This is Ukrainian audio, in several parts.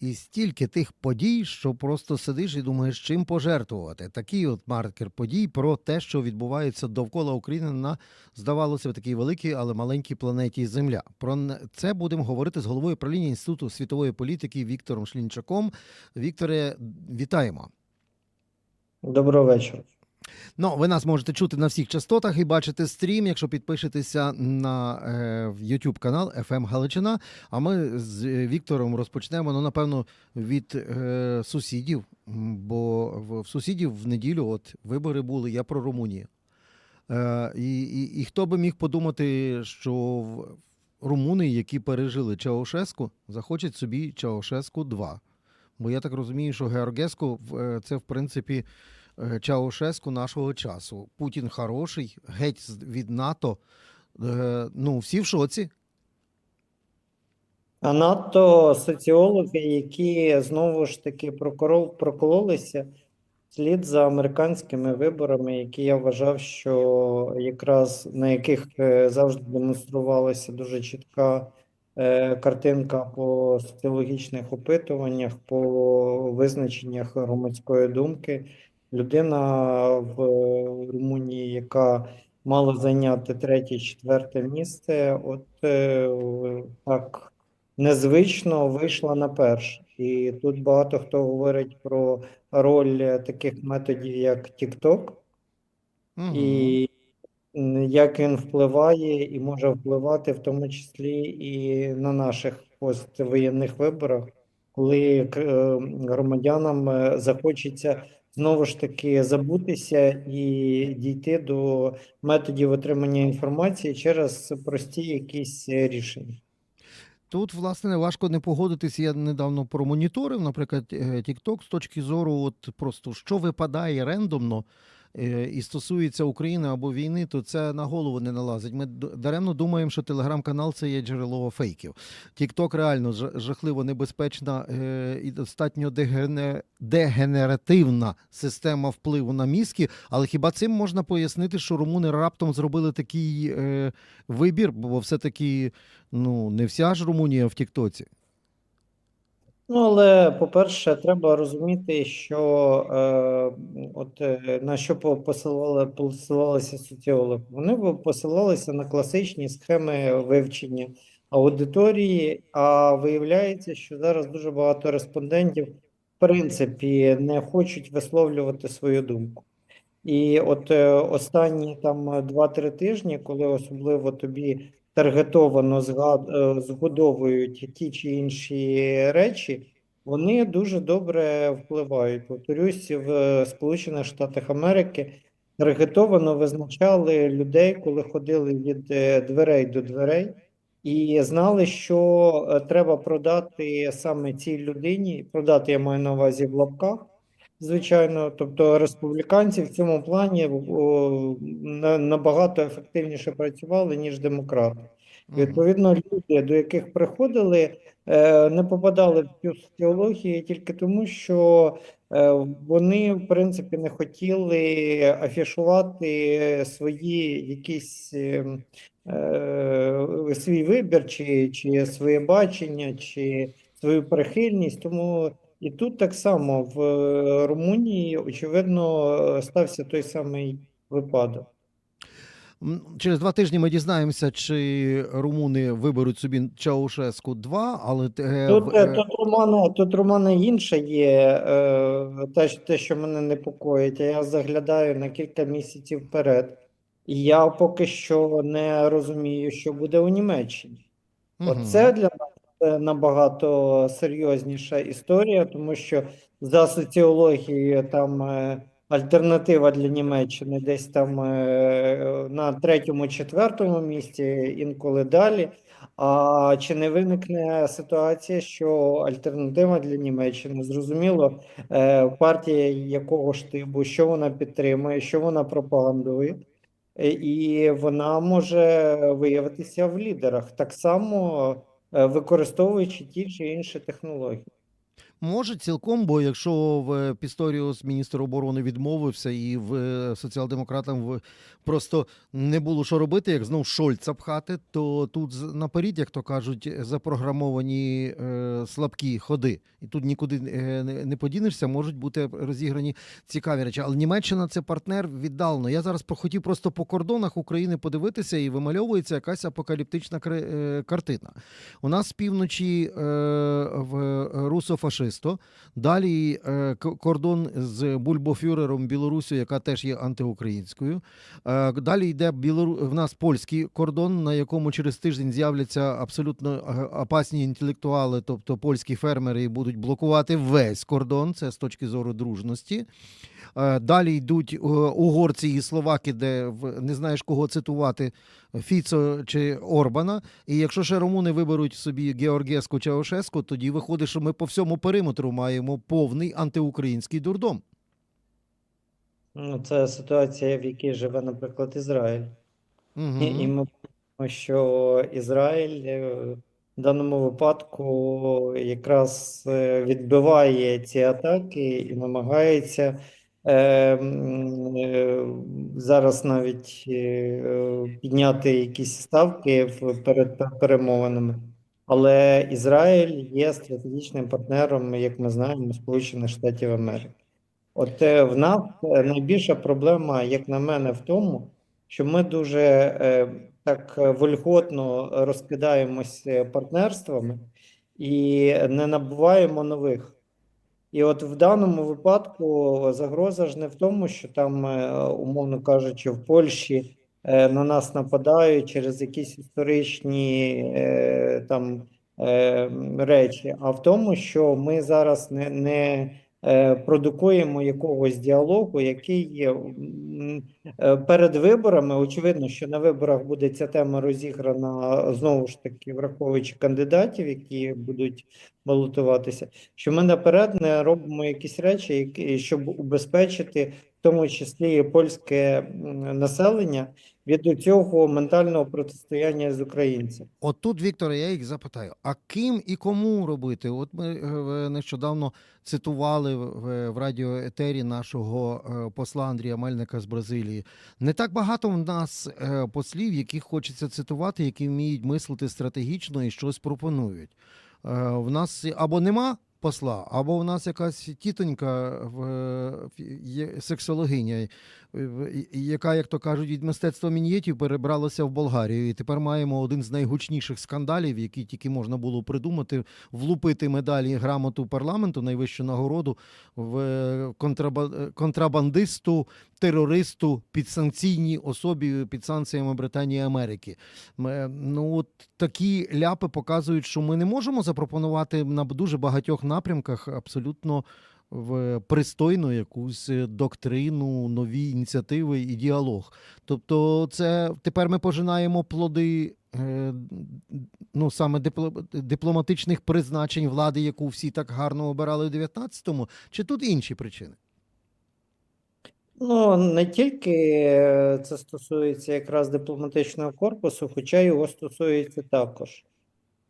і стільки тих подій, що просто сидиш і думаєш, чим пожертвувати. Такий от маркер подій про те, що відбувається довкола України на здавалося б такій великій, але маленькій планеті Земля. Про це будемо говорити з головою правління інституту світової політики Віктором Шлінчаком. Вікторе, вітаємо. Доброго вечора. Ну, ви нас можете чути на всіх частотах і бачити стрім, якщо підпишетеся на е, YouTube канал FM Галичина. А ми з е, Віктором розпочнемо, ну, напевно, від е, сусідів. Бо в, в сусідів в неділю от вибори були, я про Румунію. Е, і, і, і хто би міг подумати, що в, румуни, які пережили Чаушеску, захочуть собі Чаушеску 2. Бо я так розумію, що Георгеску е, це в принципі Чаушеску нашого часу. Путін хороший, геть від НАТО. Е, Ну, всі в шоці. А надто соціологи, які знову ж таки прокорол- прокололися слід за американськими виборами, які я вважав, що якраз на яких е, завжди демонструвалася дуже чітка е, картинка по соціологічних опитуваннях, по визначеннях громадської думки. Людина в Румунії, яка мала зайняти третє, четверте місце, от е, так незвично вийшла на перше. І тут багато хто говорить про роль таких методів, як TikTok, Угу. і як він впливає і може впливати в тому числі і на наших поствоєнних виборах, коли е, громадянам е, захочеться знову ж таки забутися і дійти до методів отримання інформації через прості якісь е, рішення. Тут, власне, важко не погодитись. Я недавно промоніторив, наприклад, е, TikTok з точки зору, от просто що випадає рендомно і стосується України або війни, то це на голову не налазить. Ми даремно думаємо, що телеграм-канал це є джерело фейків. TikTok реально жа- жахливо небезпечна е, і достатньо дегенеративна система впливу на мізки. Але хіба цим можна пояснити, що румуни раптом зробили такий е, вибір, бо все-таки ну не вся ж Румунія в Тіктоці. Ну, але, по-перше, треба розуміти, що е, от е, на що по- посилали, посилалися соціологи. Вони посилалися на класичні схеми вивчення аудиторії, а виявляється, що зараз дуже багато респондентів, в принципі, не хочуть висловлювати свою думку. І от е, останні там 2-3 тижні, коли особливо тобі таргетовано згад, е, згодовують ті чи інші речі, вони дуже добре впливають. Повторюсь, в Сполучених Штатах Америки таргетовано визначали людей, коли ходили від е, дверей до дверей, і знали, що е, треба продати саме цій людині, продати я маю на увазі в лапках. Звичайно, тобто республіканці в цьому плані о, на- набагато ефективніше працювали, ніж демократи. І, Відповідно, люди, до яких приходили, е, не попадали в цю соціологію тільки тому, що е, вони, в принципі, не хотіли афішувати свої якісь е, е, свій вибір, чи, чи своє бачення, чи свою прихильність. Тому і тут так само в е, Румунії, очевидно, е, стався той самий випадок. Через два тижні ми дізнаємося, чи румуни виберуть собі Чаушеску 2, але е, Тут, тут Романа, тут Романа інше є, те, те, що мене непокоїть, я заглядаю на кілька місяців вперед. І я поки що не розумію, що буде у Німеччині. Оце для нас е, набагато серйозніша історія, тому що за соціологією там е, альтернатива для Німеччини десь там е, на третьому, четвертому місці, інколи далі. А чи не виникне ситуація, що альтернатива для Німеччини, зрозуміло, е, партія якого штибу, що вона підтримує, що вона пропагандує, і вона може виявитися в лідерах, так само використовуючи ті чи інші технології. Може, цілком, бо якщо в Пісторіус міністр оборони відмовився і в е, соціал-демократам в- просто не було що робити, як знов Шольца пхати, то тут наперед, як то кажуть, запрограмовані е, слабкі ходи. І тут нікуди е, не, не подінешся, можуть бути розіграні цікаві речі. Але Німеччина це партнер віддалено. Я зараз хотів просто по кордонах України подивитися, і вимальовується якась апокаліптична е, картина. У нас з півночі е, в русофашисто, далі е, кордон з бульбофюрером Білорусю, яка теж є антиукраїнською. Е, далі йде в нас польський кордон, на якому через тиждень з'являться абсолютно е, опасні інтелектуали, тобто польські фермери, будуть блокувати весь кордон. Це з точки зору дружності. Далі йдуть угорці і словаки, де не знаєш кого цитувати Фіцо чи Орбана. І якщо ще румуни виберуть собі Георгієску чи Ошеску, тоді виходить, що ми по всьому периметру маємо повний антиукраїнський дурдом. Ну, це ситуація, в якій живе, наприклад, Ізраїль. Угу. І, і ми бачимо, що Ізраїль е, в даному випадку якраз е, відбиває ці атаки і намагається е, зараз навіть підняти якісь ставки перед пе- перемовинами. Але Ізраїль є стратегічним партнером, як ми знаємо, Сполучених Штатів Америки. От е, в нас е, найбільша проблема, як на мене, в тому, що ми дуже е, так е, вольготно розкидаємось е, партнерствами і не набуваємо нових. І от в даному випадку загроза ж не в тому, що там, умовно кажучи, в Польщі на нас нападають через якісь історичні е, там е, речі, а в тому, що ми зараз не, не е, продукуємо якогось діалогу, який є е, перед виборами. Очевидно, що на виборах буде ця тема розіграна знову ж таки, враховуючи кандидатів, які будуть балотуватися, що ми наперед не робимо якісь речі, які, щоб убезпечити в тому числі польське населення від цього ментального протистояння з українцями. От тут, Вікторе, я їх запитаю: а ким і кому робити? От ми е, нещодавно цитували в, в радіоетері нашого е, посла Андрія Мельника з Бразилії. Не так багато в нас е, послів, яких хочеться цитувати, які вміють мислити стратегічно і щось пропонують. Е, В нас або нема посла, або в нас якась тітонька в, є сексологиня, яка, як то кажуть, від мистецтва мін'єтів перебралася в Болгарію. І тепер маємо один з найгучніших скандалів, які тільки можна було придумати, влупити медалі грамоту парламенту, найвищу нагороду в контраба- контрабандисту, терористу, підсанкційній особі під санкціями Британії і Америки. Ну от такі ляпи показують, що ми не можемо запропонувати на дуже багатьох напрямках абсолютно в пристойну якусь е, доктрину, нові ініціативи і діалог. Тобто, це тепер ми пожинаємо плоди. е, Ну, саме дипломатичних призначень влади, яку всі так гарно обирали в 19-му, чи тут інші причини? Ну, не тільки е, це стосується якраз дипломатичного корпусу, хоча його стосується також.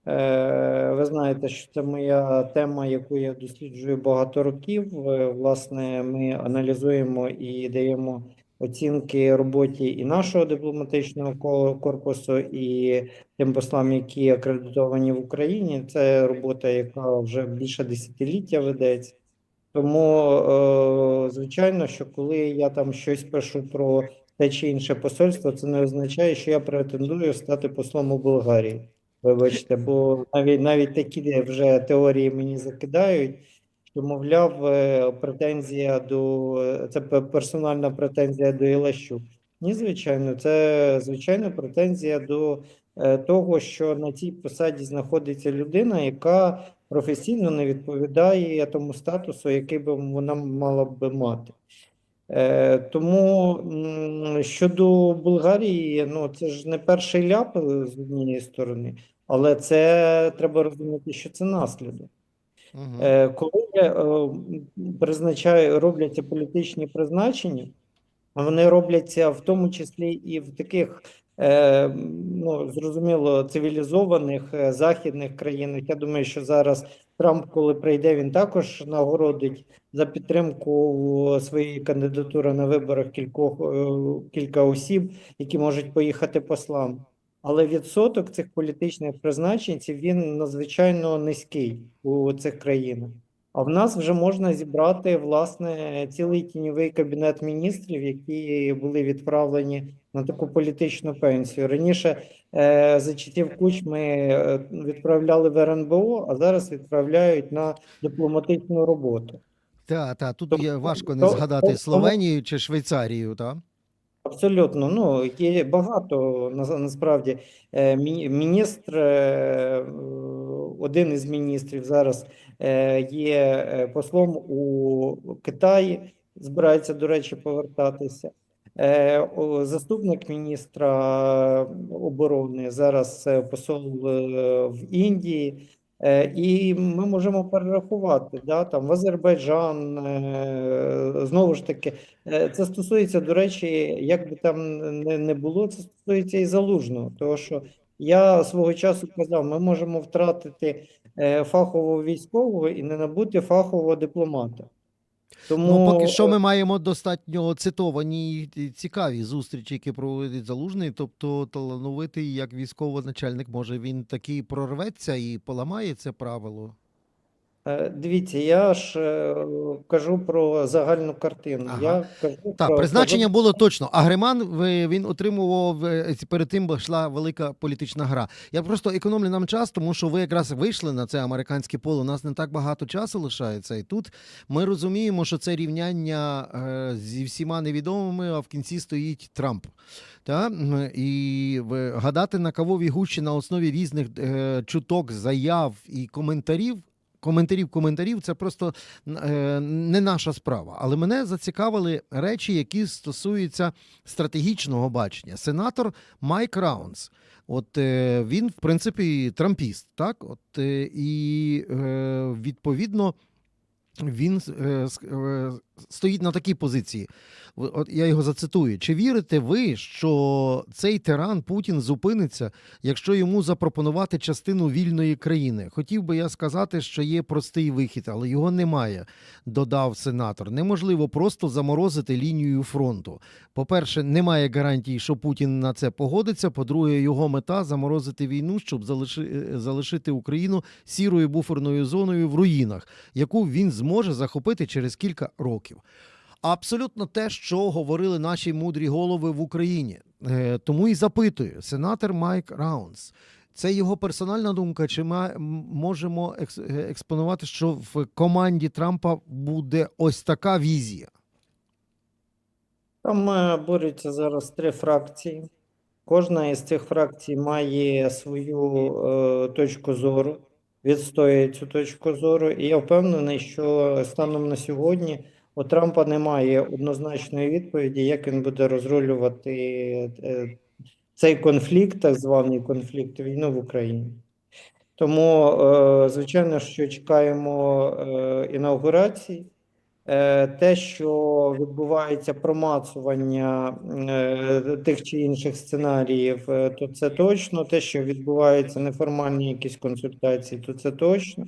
Е, Ви знаєте, що це моя тема, яку я досліджую багато років. Е, Власне, ми аналізуємо і даємо оцінки роботі і нашого дипломатичного ко- корпусу, і тим послам, які акредитовані в Україні. Це робота, яка вже більше десятиліття ведеться. Тому, е, звичайно, що коли я там щось пишу про те чи інше посольство, це не означає, що я претендую стати послом у Болгарії. Вибачте, бо навіть навіть такі вже теорії мені закидають, що, мовляв, е, претензія до це персональна претензія до Ілащук. Ні, звичайно, це звичайно претензія до е, того, що на цій посаді знаходиться людина, яка професійно не відповідає тому статусу, який би вона мала би мати. Е, тому щодо Болгарії, ну це ж не перший ляп е, з однієї сторони, але це треба розуміти, що це наслідок. Угу. Коли призначаю, робляться політичні призначення, вони робляться в тому числі і в таких ну, зрозуміло, цивілізованих е, західних країнах. Я думаю, що зараз Трамп, коли прийде, він також нагородить за підтримку своєї кандидатури на виборах кількох, е, кілька осіб, які можуть поїхати послам. Але відсоток цих політичних призначенців він надзвичайно низький у цих країнах. А в нас вже можна зібрати власне цілий тіньовий кабінет міністрів, які були відправлені на таку політичну пенсію. Раніше е, за часів Кучми е, відправляли в РНБО, а зараз відправляють на дипломатичну роботу. Та, та, тут Тобто, є важко не то- згадати то- Словенію чи Швейцарію, та? Абсолютно, ну є багато на- насправді. Е, Міністр, е, один із міністрів зараз е, є е, послом у Китаї, збирається, до речі, повертатися. Е, Заступник міністра оборони зараз посол в Індії. І ми можемо перерахувати, да, там в Азербайджан, знову ж таки, Це стосується, до речі, як би там не було, це стосується і залужного. Тому що я свого часу казав, ми можемо втратити е, фахового військового і не набути фахового дипломата. Тому Ну, поки що ми маємо достатньо цитовані і цікаві зустрічі, які проводить залужний. Тобто талановитий як військовий начальник, може він такий прорветься і поламає це правило. Е, дивіться, я ж е, кажу про загальну картину. Ага. Я кажу Так, про призначення було точно. А Гриман він отримував е, перед тим, бо йшла велика політична гра. Я просто економлю нам час, тому що ви якраз вийшли на це американське поле. У нас не так багато часу лишається. І тут ми розуміємо, що це рівняння зі всіма невідомими, а в кінці стоїть Трамп. Та? І гадати на кавовій гущі на основі різних чуток, заяв і коментарів. Коментарів, коментарів це просто е, не наша справа. Але мене зацікавили речі, які стосуються стратегічного бачення. Сенатор Майк Раунс. От е, він, в принципі, трампіст, так? От е, і е, відповідно. Він е, е, стоїть на такій позиції. От я його зацитую. Чи вірите ви, що цей тиран Путін зупиниться, якщо йому запропонувати частину вільної країни? Хотів би я сказати, що є простий вихід, але його немає, додав сенатор. Неможливо просто заморозити лінію фронту. По-перше, немає гарантій, що Путін на це погодиться. По-друге, його мета заморозити війну, щоб залишити Україну сірою буферною зоною в руїнах, яку він зможе захопити через кілька років. Абсолютно те, що говорили наші мудрі голови в Україні. Е, Тому і запитую, сенатор Майк Раунс. Це його персональна думка, чи ми можемо е, експонувати, що в команді Трампа буде ось така візія? Там е, борються зараз три фракції. Кожна із цих фракцій має свою е, точку зору, відстоює цю точку зору. І я впевнений, що станом на сьогодні у Трампа немає однозначної відповіді, як він буде розрулювати е, цей конфлікт, так званий конфлікт, війну в Україні. Тому, е, звичайно, що чекаємо е, інаугурації. Е, Те, що відбувається промацування е, тих чи інших сценаріїв, е, то це точно. Те, що відбуваються неформальні якісь консультації, то це точно.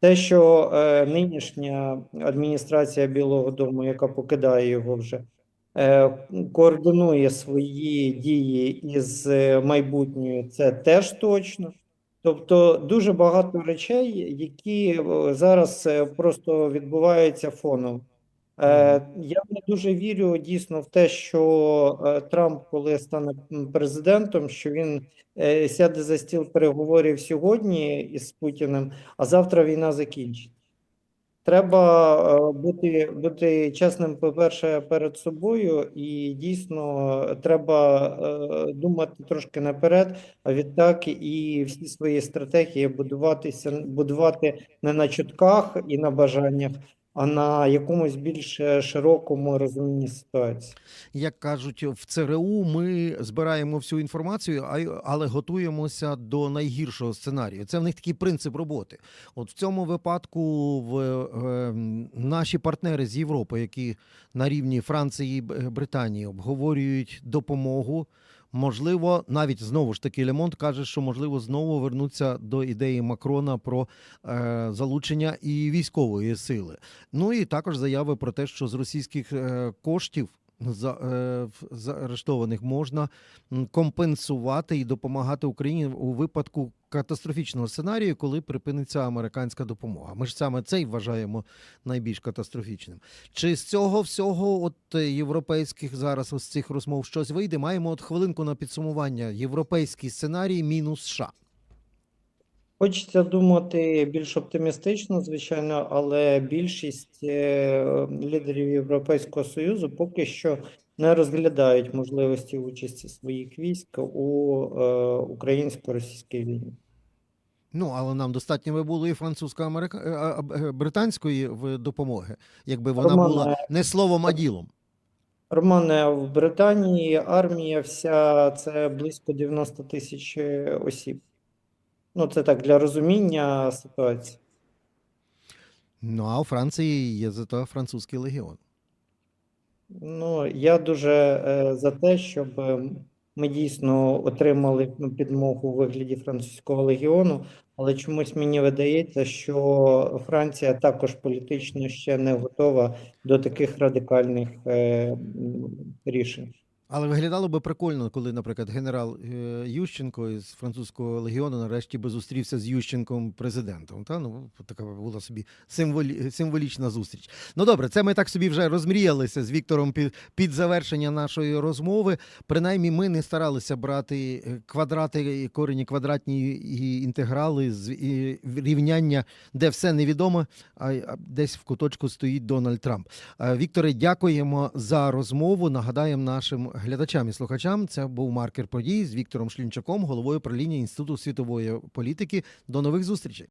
Те, що нинішня адміністрація Білого Дому, яка покидає його вже, координує свої дії із майбутньою, це теж точно. Тобто дуже багато речей, які е, зараз е, просто відбуваються фоном. Е, Я не дуже вірю дійсно в те, що Трамп, коли стане президентом, що він сяде за стіл переговорів сьогодні із Путіним, а завтра війна закінчить. Треба е, бути, бути чесним, по-перше, перед собою, і дійсно треба е, думати трошки наперед, а відтак і всі свої стратегії будуватися, будувати не на чутках і на бажаннях, а на якомусь більш е, широкому розумінні ситуації. Як кажуть в ЦРУ, ми збираємо всю інформацію, але готуємося до найгіршого сценарію. Це в них такий принцип роботи. От в цьому випадку в е, наші партнери з Європи, які на рівні Франції і Британії обговорюють допомогу. Можливо, навіть знову ж таки Лемонт каже, що можливо знову вернуться до ідеї Макрона про е, залучення і військової сили. Ну і також заяви про те, що з російських е, коштів. Е, заарештованих можна компенсувати і допомагати Україні у випадку катастрофічного сценарію, коли припиниться американська допомога. Ми ж саме цей вважаємо найбільш катастрофічним. Чи з цього всього, от е, європейських зараз ось цих розмов щось вийде? Маємо от хвилинку на підсумування. Європейський сценарій мінус США. Хочеться думати більш оптимістично, звичайно, але більшість е, лідерів Європейського Союзу поки що не розглядають можливості участі своїх військ у е, українсько-російській війні. Ну але нам достатньо би було і французько-британської допомоги, якби вона Романе, була не словом, а ділом. Романе, в Британії армія вся це близько 90 тисяч е, осіб. Ну, це так для розуміння ситуації. Ну а у Франції є зато французький легіон. Ну, я дуже е, за те, щоб е, ми дійсно отримали ну, підмогу у вигляді французького легіону, але чомусь мені видається, що Франція також політично ще не готова до таких радикальних е, рішень. Але виглядало би прикольно, коли, наприклад, генерал е, Ющенко із французького легіону нарешті би зустрівся з Ющенком президентом. Та ну така була собі символі... символічна зустріч. Ну добре, це ми так собі вже розмріялися з Віктором під, під завершення нашої розмови. Принаймні, ми не старалися брати е, квадрати, корені квадратні і інтеграли з і рівняння, де все невідомо, а десь в куточку стоїть Дональд Трамп. Е, Вікторе, дякуємо за розмову. Нагадаємо нашим глядачам і слухачам. Це був маркер подій з Віктором Шлінчаком, головою правління Інституту світової політики. До нових зустрічей.